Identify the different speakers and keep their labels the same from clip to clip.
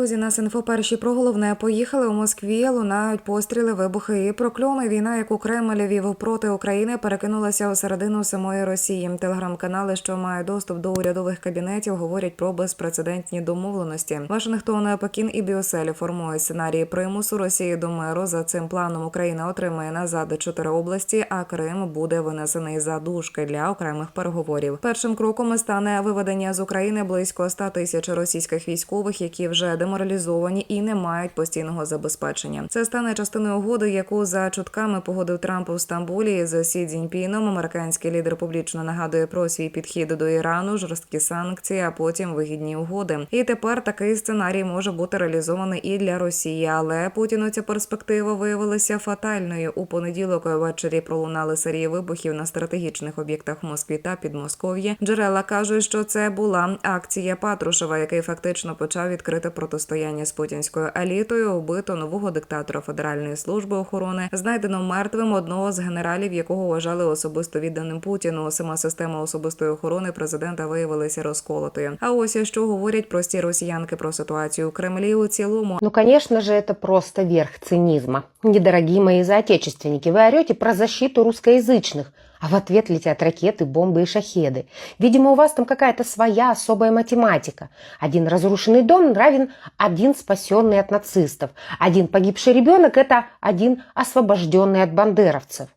Speaker 1: Друзі, нас інфо перші про головне поїхали у Москві. Лунають постріли, вибухи і прокльони. Війна, яку Кремль вів проти України, перекинулася у середину самої Росії. Телеграм-канали, що мають доступ до урядових кабінетів, говорять про безпрецедентні домовленості. Вашингтон, Пекін і Брюссель формують сценарії примусу Росії до миру. За цим планом Україна отримає назад чотири області, а Крим буде винесений за дужки для окремих переговорів. Першим кроком стане виведення з України близько 100 тисяч російських військових, які вже деморалізовані і не мають постійного забезпечення. Це стане частиною угоди, яку за чутками погодив Трамп у Стамбулі з Сі Цзіньпіном. Американський лідер публічно нагадує про свій підхід до Ірану, жорсткі санкції, а потім вигідні угоди. І тепер такий сценарій може бути реалізований і для Росії. Але Путіну ця перспектива виявилася фатальною. У понеділок ввечері пролунали серії вибухів на стратегічних об'єктах Москві та Підмосков'ї. Джерела кажуть, що це була акція Патрушева, який фактично почав відкрите протистояння з путінською елітою. Убито нового диктатора Федеральної служби охорони, знайдено мертвим одного з генералів, якого вважали особисто відданим Путіну. Сама система особистої охорони президента виявилася розколотою. А ось що говорять прості росіянки про ситуацію у Кремлі у цілому.
Speaker 2: Ну, конечно же, это просто верх цинизма. Недорогие мои соотечественники, вы орете про защиту русскоязычных, а в ответ летят ракеты, бомбы и шахеды. Видимо, у вас там какая-то своя особая математика. Один разрушенный дом равен один спасенный от нацистов. Один погибший ребенок – это один освобожденный от бандеровцев.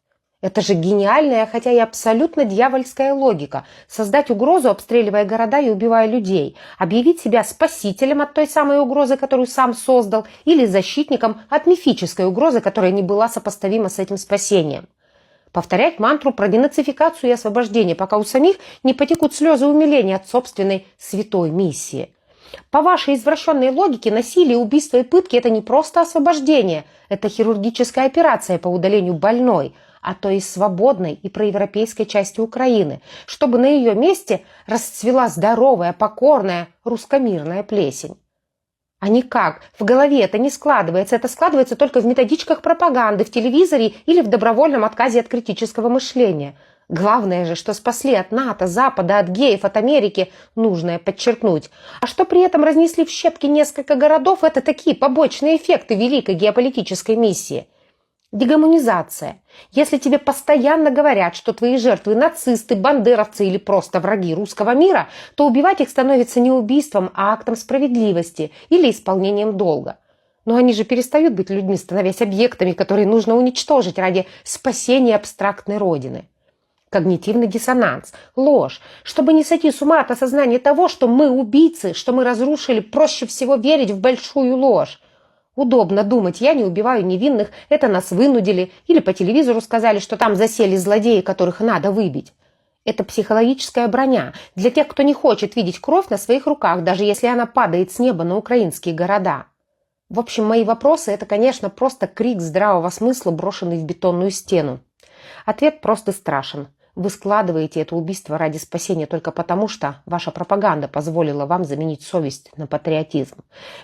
Speaker 2: Это же гениальная, хотя и абсолютно дьявольская логика. Создать угрозу, обстреливая города и убивая людей. Объявить себя спасителем от той самой угрозы, которую сам создал, или защитником от мифической угрозы, которая не была сопоставима с этим спасением. Повторять мантру про денацификацию и освобождение, пока у самих не потекут слезы умиления от собственной святой миссии. По вашей извращенной логике, насилие, убийство и пытки – это не просто освобождение, это хирургическая операция по удалению больной, а то и свободной и проевропейской части Украины, чтобы на ее месте расцвела здоровая, покорная, русскомирная плесень. А никак. В голове это не складывается. Это складывается только в методичках пропаганды, в телевизоре или в добровольном отказе от критического мышления. Главное же, что спасли от НАТО, Запада, от геев, от Америки, нужное подчеркнуть. А что при этом разнесли в щепки несколько городов, это такие побочные эффекты великой геополитической миссии. Дегуманизация. Если тебе постоянно говорят, что твои жертвы нацисты, бандеровцы или просто враги русского мира, то убивать их становится не убийством, а актом справедливости или исполнением долга. Но они же перестают быть людьми, становясь объектами, которые нужно уничтожить ради спасения абстрактной родины. Когнитивный диссонанс, ложь. Чтобы не сойти с ума от осознания того, что мы убийцы, что мы разрушили, проще всего верить в большую ложь. Удобно думать, я не убиваю невинных, это нас вынудили, или по телевизору сказали, что там засели злодеи, которых надо выбить. Это психологическая броня для тех, кто не хочет видеть кровь на своих руках, даже если она падает с неба на украинские города. В общем, мои вопросы – это, конечно, просто крик здравого смысла, брошенный в бетонную стену. Ответ просто страшен. Вы складываете это убийство ради спасения только потому, что ваша пропаганда позволила вам заменить совесть на патриотизм.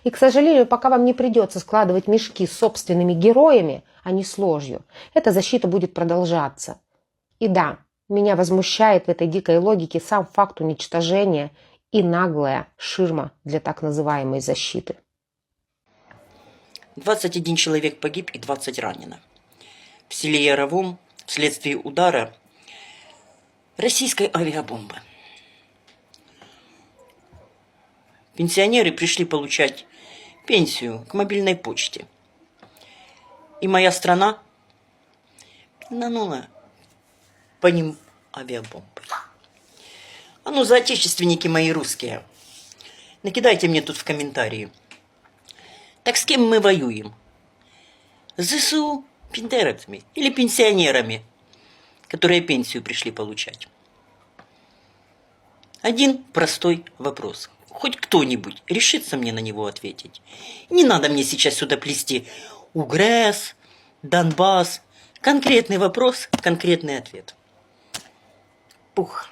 Speaker 2: И, к сожалению, пока вам не придется складывать мешки с собственными героями, а не с ложью, эта защита будет продолжаться. И да, меня возмущает в этой дикой логике сам факт уничтожения и наглая ширма для так называемой защиты.
Speaker 3: 21 человек погиб и 20 ранено. В селе Яровом вследствие удара российской авиабомбы. Пенсионеры пришли получать пенсию к мобильной почте. И моя страна нанула по ним авиабомбы. А ну, соотечественники мои русские, накидайте мне тут в комментарии. Так с кем мы воюем? ЗСУ пентеровцами или пенсионерами, которые пенсию пришли получать? Один простой вопрос. Хоть кто-нибудь решится мне на него ответить. Не надо мне сейчас сюда плести УГРЭС, Донбасс. Конкретный вопрос, конкретный ответ. Пух.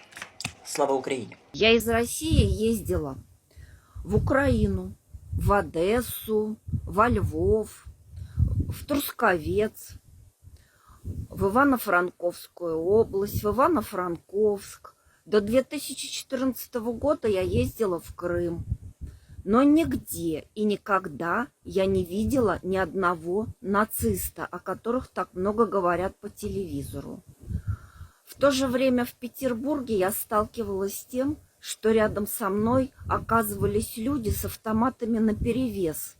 Speaker 3: Слава Украине.
Speaker 4: Я из России ездила в Украину, в Одессу, во Львов, в Трусковец, в Ивано-Франковскую область, в Ивано-Франковск. До 2014 года я ездила в Крым Но нигде и никогда я не видела ни одного нациста, о которых так много говорят по телевизору. В то же время в Петербурге я сталкивалась с тем, что рядом со мной оказывались люди с автоматами наперевес.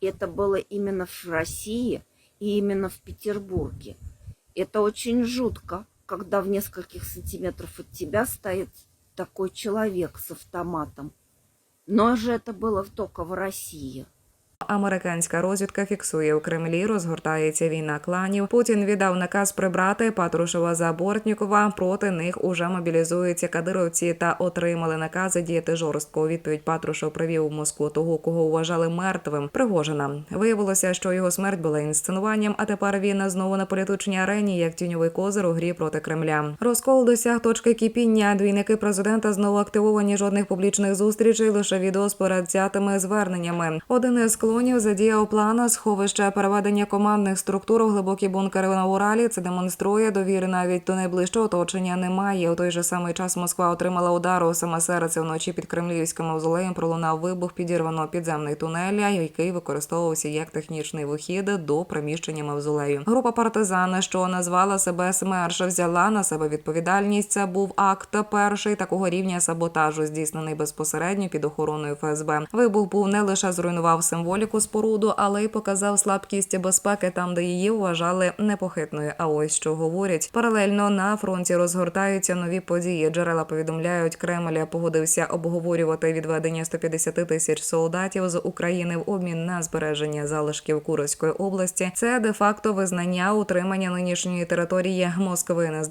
Speaker 4: Это было именно в России и именно в Петербурге. Это очень жутко, когда в нескольких сантиметров от тебя стоит такой человек с автоматом. Но же это было только в России.
Speaker 1: Американська розвідка фіксує у Кремлі, розгортається війна кланів. Путін віддав наказ прибрати Патрушева за Бортнікова. Проти них уже мобілізуються кадировці та отримали накази діяти жорстко. Відповідь Патрушев привів у Москву того, кого вважали мертвим. Пригожина виявилося, що його смерть була інсценуванням. А тепер він знову на політичній арені, як тіньовий козир у грі проти Кремля. Розкол досяг точки кипіння. Двійники президента знову активовані. Жодних публічних зустрічей, лише відео з передзятими зверненнями. Один із клонів задіяв план сховища переведення командних структур у глибокі бункери на Уралі. Це демонструє довіри навіть до найближчого оточення немає. У той же самий час Москва отримала удар у саме серце вночі під Кремлівським мавзолеєм. Пролунав вибух підірвано підземний тунель, який використовувався як технічний вихід до приміщення мавзолею. Група партизан, що назвала себе СМЕРШ, взяла на себе відповідальність. Це був акт перший такого рівня саботажу, здійснений безпосередньо під охороною ФСБ. Вибух був не лише зруйнував символіку споруду, але й показав слабкість безпеки там, де її вважали непохитною. А ось що говорять паралельно на фронті розгортаються нові події. Джерела повідомляють, Кремль погодився обговорювати відведення 150 тисяч солдатів з України в обмін на збереження залишків Курської області. Це де-факто визнання утримання нинішньої території Москви не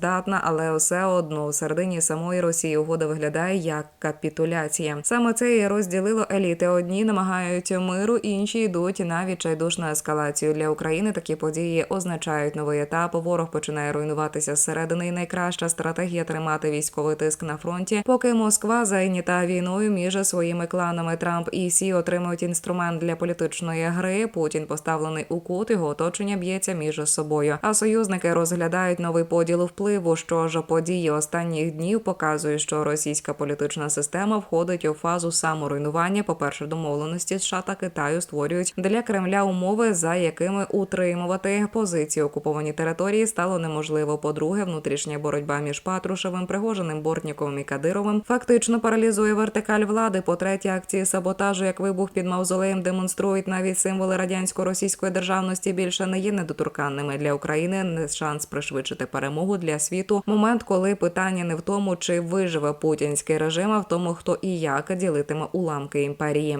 Speaker 1: але все одно в середині самої Росії угода виглядає як капітуляція. Саме це і розділило еліти. Одні намагають миру, інші йдуть на відчайдушну ескалацію для України. Такі події означають новий етап. Ворог починає руйнуватися зсередини. І найкраща стратегія тримати військовий тиск на фронті, поки Москва зайнята війною між своїми кланами. Трамп і Сі отримують інструмент для політичної гри. Путін поставлений у кут, його оточення б'ється між собою. А союзники розглядають новий поділ впливу. Що ж події останніх днів показують, що російська політична система входить у фазу саморуйнування. По перше, домовленості США та Китаю створюють для Кремля умови, за якими утримувати позиції окуповані території стало неможливо. По-друге, внутрішня боротьба між Патрушевим, Пригожиним, Бортніковим і Кадировим фактично паралізує вертикаль влади. По третє, акції саботажу, як вибух під мавзолеєм, демонструють навіть символи радянсько-російської державності більше не є недоторканними для України. Не шанс пришвидшити перемогу для світу. Момент, коли питання не в тому, чи виживе путінський режим, а в тому, хто і як ділитиме уламки імперії.